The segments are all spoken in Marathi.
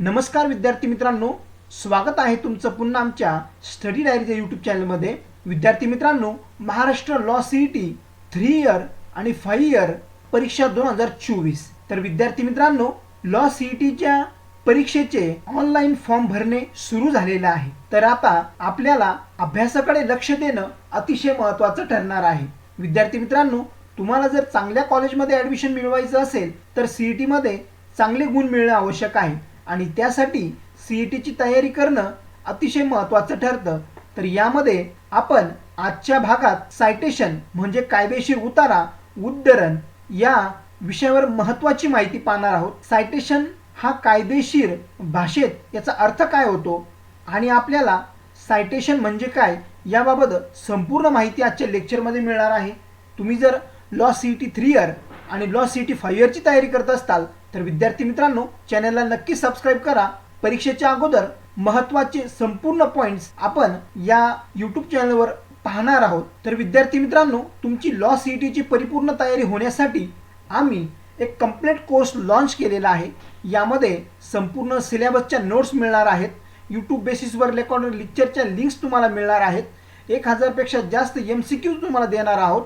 नमस्कार विद्यार्थी मित्रांनो स्वागत आहे तुमचं पुन्हा आमच्या स्टडी डायरीच्या यूट्यूब चॅनलमध्ये विद्यार्थी मित्रांनो Maharashtra law C T three year आणि फाईव्ह इयर परीक्षा दोन हजार चोवीस. तर विद्यार्थी मित्रांनो लॉ सी टीच्या परीक्षेचे ऑनलाईन फॉर्म भरणे सुरू झालेले आहे. तर आता आपल्याला अभ्यासाकडे लक्ष देणं अतिशय महत्त्वाचं ठरणार आहे. विद्यार्थी मित्रांनो तुम्हाला जर चांगल्या कॉलेजमध्ये ॲडमिशन मिळवायचं असेल तर सी ई टीमध्ये चांगले गुण मिळणं आवश्यक आहे. आणि त्यासाठी सी ई टीची तयारी करणं अतिशय महत्त्वाचं ठरतं. तर यामध्ये आपण आजच्या भागात सायटेशन म्हणजे कायदेशीर उतारा उद्धरण या विषयावर महत्त्वाची माहिती पाहणार आहोत. सायटेशन हा कायदेशीर भाषेत याचा अर्थ काय होतो? आणि आपल्याला सायटेशन म्हणजे काय? याबाबत संपूर्ण माहिती आजच्या लेक्चरमध्ये मिळणार आहे. तुम्ही जर law C T three year आणि लॉ सी टी फाईव्ह इयरची तयारी करत असताल तर विद्यार्थी मित्रांनो चॅनलला नक्की सबस्क्राईब करा. परीक्षेच्या अगोदर महत्त्वाचे संपूर्ण पॉईंट्स आपण या यूट्यूब चॅनलवर पाहणार आहोत. तर विद्यार्थी मित्रांनो तुमची लॉ सी टीची परिपूर्ण तयारी होण्यासाठी आम्ही एक कंप्लीट कोर्स लॉन्च केलेला आहे. यामध्ये संपूर्ण सिलेबसच्या नोट्स मिळणार आहेत. यूट्यूब बेसिसवर रेकॉर्ड लेक्चरच्या लिंक्स तुम्हाला मिळणार आहेत. एक हजारपेक्षा जास्त एम सी क्यूज तुम्हाला देणार आहोत.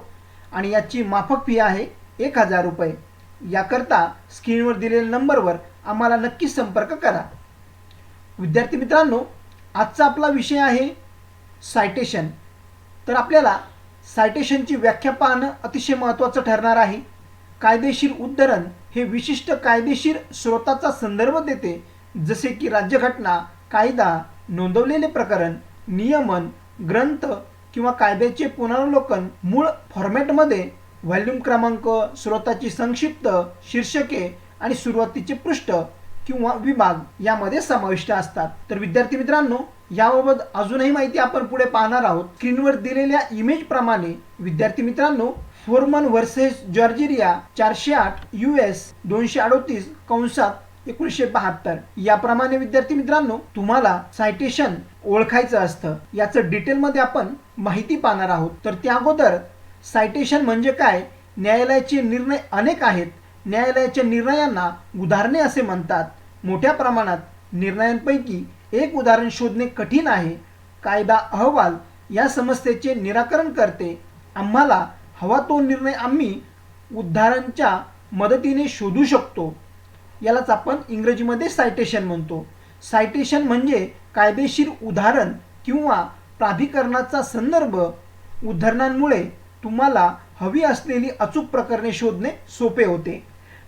आणि याची माफक फी आहे एक हजार रुपये. याकरता स्क्रीनवर दिलेल्या नंबरवर आम्हाला नक्की संपर्क करा. विद्यार्थी मित्रांनो आजचा आपला विषय आहे सायटेशन तर आपल्याला सायटेशनची व्याख्या पाहणं अतिशय महत्त्वाचं ठरणार आहे. कायदेशीर उद्धरण हे विशिष्ट कायदेशीर स्रोताचा संदर्भ देते जसे की राज्यघटना कायदा नोंदवलेले प्रकरण नियमन ग्रंथ किंवा कायद्याचे पुनरावलोकन मूळ फॉर्मॅटमध्ये व्हॉल्यूम क्रमांक स्रोताची संक्षिप्त शीर्षके आणि सुरुवातीचे पृष्ठ किंवा विभाग यामध्ये समाविष्ट असतात. तर विद्यार्थी मित्रांनो याबाबत अजूनही माहिती आपण पुढे पाहणार आहोत. स्क्रीनवर दिलेल्या इमेज प्रमाणे विद्यार्थी मित्रांनो फोरमन वर्सेस जॉर्जिरिया चारशे आठ यू एस दोनशे अडोतीस कंसात एकोणीसशे बहात्तर. याप्रमाणे विद्यार्थी मित्रांनो तुम्हाला सायटेशन ओळखायचं असतं. याचं डिटेलमध्ये आपण माहिती पाहणार आहोत. तर त्या अगोदर सायटेशन म्हणजे काय? न्यायालयाचे निर्णय अनेक आहेत. न्यायालयाच्या निर्णयांना उदाहरणे असे म्हणतात. मोठ्या प्रमाणात निर्णयांपैकी एक उदाहरण शोधणे कठीण आहे. कायदा अहवाल या समस्येचे निराकरण करते. आम्हाला हवा तो निर्णय आम्ही उदाहरणच्या मदतीने शोधू शकतो. यालाच आपण इंग्रजीमध्ये सायटेशन म्हणतो. सायटेशन म्हणजे कायदेशीर उदाहरण किंवा प्राधिकरणाचा संदर्भ उदाहरणांमुळे तुम्हाला हवी असलेली अचूक प्रकरणे शोधणे सोपे होते.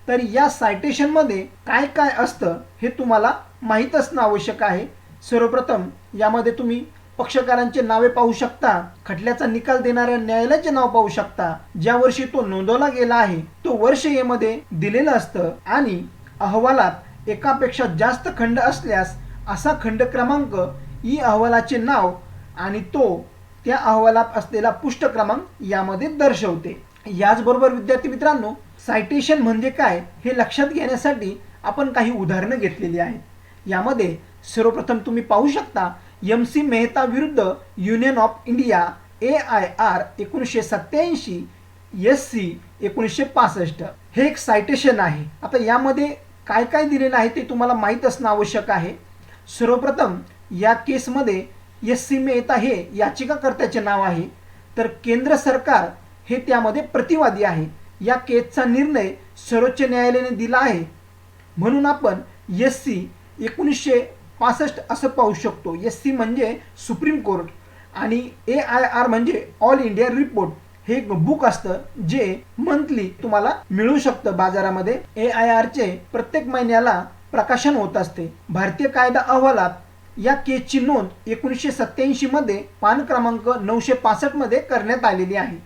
तर या सायटेशनमध्ये काय काय असतं हे तुम्हाला माहीत असणं आवश्यक आहे. सर्वप्रथम यामध्ये तुम्ही पक्षकारांचे नावे पाहू शकता खटल्याचा निकाल देणाऱ्या न्यायालयाचे नाव पाहू शकता. ज्या वर्षी तो नोंदवला गेला आहे तो वर्ष यामध्ये दिलेलं असतं आणि अहवालात एकापेक्षा जास्त खंड असल्यास असा खंड क्रमांक ई अहवालाचे नाव आणि तो त्या अहवालात असलेला पुष्ट क्रमांक यामध्ये दर्शवते. याचबरोबर विद्यार्थी मित्रांनो सायटेशन म्हणजे काय हे लक्षात घेण्यासाठी आपण काही उदाहरणं घेतलेली आहेत. यामध्ये सर्वप्रथम तुम्ही पाहू शकता एम सी मेहता विरुद्ध union of India A I R एकोणीसशे सत्याऐंशी एस सी एकोणीसशे पासष्ट. हे एक सायटेशन आहे. आता यामध्ये काय काय दिलेलं आहे ते तुम्हाला माहीत असणं आवश्यक आहे. सर्वप्रथम या केसमध्ये एस सी मेहता हे याचिकाकर्त्याचे नाव आहे. तर केंद्र सरकार हे त्यामध्ये प्रतिवादी आहे. या केसचा निर्णय सर्वोच्च न्यायालयाने दिला आहे. म्हणून आपण एस सी एकोणीसशे पासष्ट असं पाहू शकतो. एस सी म्हणजे सुप्रीम कोर्ट आणि ए आय आर म्हणजे ऑल इंडिया रिपोर्ट. हे एक बुक असतं जे मंथली तुम्हाला मिळू शकतं बाजारामध्ये. ए आय आरचे प्रत्येक महिन्याला प्रकाशन होत असते. भारतीय कायदा अहवालात या केसची नोंद एकोणीसशे सत्याऐंशी मध्ये पान क्रमांक नऊशे पासष्टमध्ये करण्यात आलेली आहे.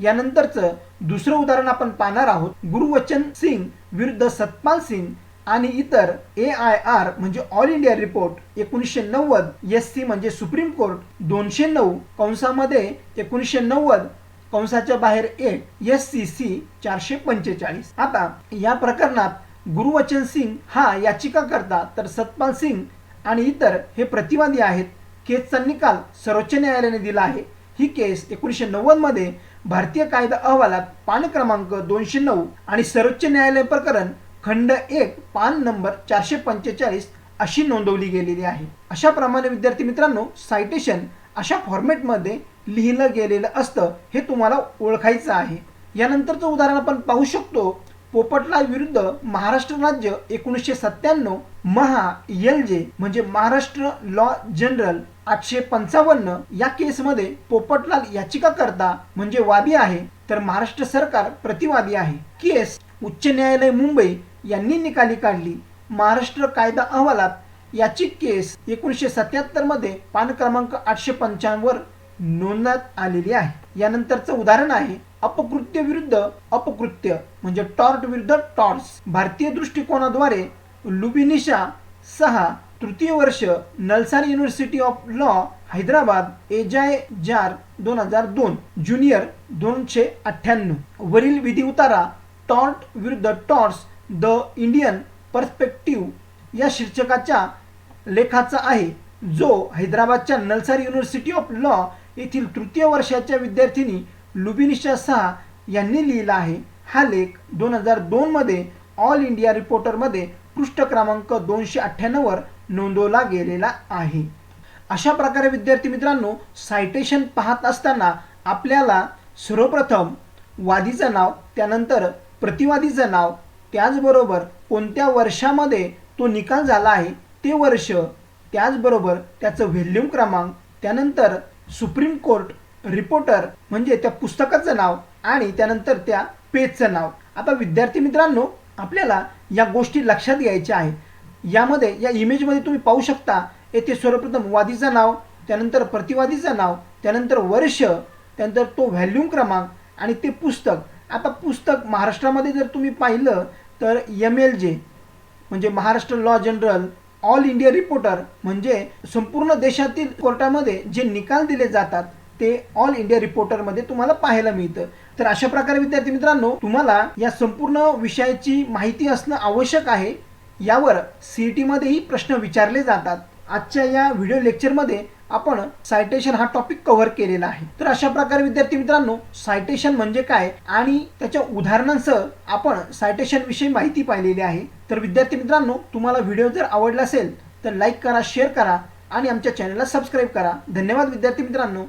यानंतरचं दुसरं उदाहरण आपण पाहणार आहोत. गुरुवचन सिंग विरुद्ध सतपाल सिंग आणि इतर ए आय आर म्हणजे ऑल इंडिया रिपोर्ट एकोणीसशे नव्वद एस सी म्हणजे सुप्रीम कोर्ट दोनशे नऊ कंसामध्ये एकोणीसशे नव्वद कंसाच्या बाहेर एक एस सी सी चारशे पंचेचाळीस. आता या प्रकरणात गुरुवचन सिंग हा याचिका करता तर सतपाल सिंग आणि इतर हे प्रतिवादी आहेत. केसचा निकाल सर्वोच्च न्यायालयाने दिला आहे. ही केस एकोणीसशे नव्वदमध्ये भारतीय कायदा अहवालात पान क्रमांक दोनशे नऊ आणि सर्वोच्च न्यायालय प्रकरण खंड एक पान नंबर चारशे पंचेचाळीस अशी नोंदवली गेलेली आहे. अशा प्रमाणे विद्यार्थी मित्रांनो सायटेशन अशा फॉर्मॅटमध्ये लिहिलं गेलेलं असतं हे तुम्हाला ओळखायचं आहे. यानंतरचं उदाहरण आपण पाहू शकतो. पोपटलाल विरुद्ध महाराष्ट्र राज्य एकोणीसशे सत्त्याण्णव महा एल जे म्हणजे महाराष्ट्र लॉ जनरल आठशे पंचावन्न या केसमध्ये पोपटलाल याचिकाकर्ता म्हणजे वादी आहे तर महाराष्ट्र सरकार प्रतिवादी आहे. केस उच्च न्यायालय मुंबई यांनी निकाली काढली. महाराष्ट्र कायदा अहवालात याची केस एकोणीसशे सत्याहत्तरमध्ये पान क्रमांक आठशे पंच्याण्णव नोंदण्यात आलेली आहे. यानंतरचं उदाहरण आहे अपकृत्य विरुद्ध अपकृत्य म्हणजे टॉर्ट विरुद्ध टॉर्स भारतीय दृष्टिकोनाद्वारे लुबिनिशा सहा तृतीय वर्ष NALSAR university of law Hyderabad एजाय जार दोन हजार दोन ज्युनियर दोनशे अठ्ठ्याण्णव. वरील विधी उतारा टॉर्ट विरुद्ध टॉर्स द इंडियन पर्स्पेक्टिव्ह या शीर्षकाच्या लेखाचा आहे जो हैदराबादच्या नलसार युनिव्हर्सिटी ऑफ लॉ येथील तृतीय वर्षाच्या विद्यार्थिनी लुबिनिशा शाह यांनी लिहिला आहे. हा लेख दोन हजार दोनमध्ये ऑल इंडिया रिपोर्टरमध्ये पृष्ठ क्रमांक दोनशे अठ्ठ्याण्णववर नोंदवला गेलेला आहे. अशा प्रकारे विद्यार्थी मित्रांनो सायटेशन पाहत असताना आपल्याला सर्वप्रथम वादीचं नाव त्यानंतर प्रतिवादीचं नाव त्याचबरोबर कोणत्या वर्षामध्ये तो निकाल झाला आहे ते वर्ष त्याचबरोबर त्याचं व्हॅल्यूम क्रमांक त्यानंतर सुप्रीम कोर्ट रिपोर्टर म्हणजे त्या पुस्तकाचं नाव आणि त्यानंतर त्या पेजचं नाव. आता विद्यार्थी मित्रांनो आपल्याला या गोष्टी लक्षात घ्यायच्या आहे यामध्ये या इमेजमध्ये तुम्ही पाहू शकता येथे सर्वप्रथम वादीचं नाव त्यानंतर प्रतिवादीचं नाव त्यानंतर वर्ष त्यानंतर तो व्हॅल्यूम क्रमांक आणि ते पुस्तक. आता पुस्तक महाराष्ट्रामध्ये जर तुम्ही पाहिलं तर एम एल जे म्हणजे Maharashtra law journal all India reporter म्हणजे संपूर्ण देशातील कोर्टामध्ये जे निकाल दिले जातात ते ऑल इंडिया रिपोर्टरमध्ये तुम्हाला पाहायला मिळतं. तर अशा प्रकारे विद्यार्थी मित्रांनो तुम्हाला या संपूर्ण विषयाची माहिती असणं आवश्यक आहे. यावर सी ई टीमध्येही प्रश्न विचारले जातात. आजच्या या व्हिडिओ लेक्चरमध्ये आपण सायटेशन हा टॉपिक कव्हर केलेला आहे. तर अशा प्रकारे विद्यार्थी मित्रांनो सायटेशन म्हणजे काय? आणि त्याच्या उदाहरणांसह आपण सायटेशन विषयी माहिती पाहिलेली आहे. तर विद्यार्थी मित्रांनो तुम्हाला व्हिडिओ जर आवडला असेल तर लाईक करा शेअर करा आणि आमच्या चॅनलला सबस्क्राईब करा. धन्यवाद विद्यार्थी मित्रांनो.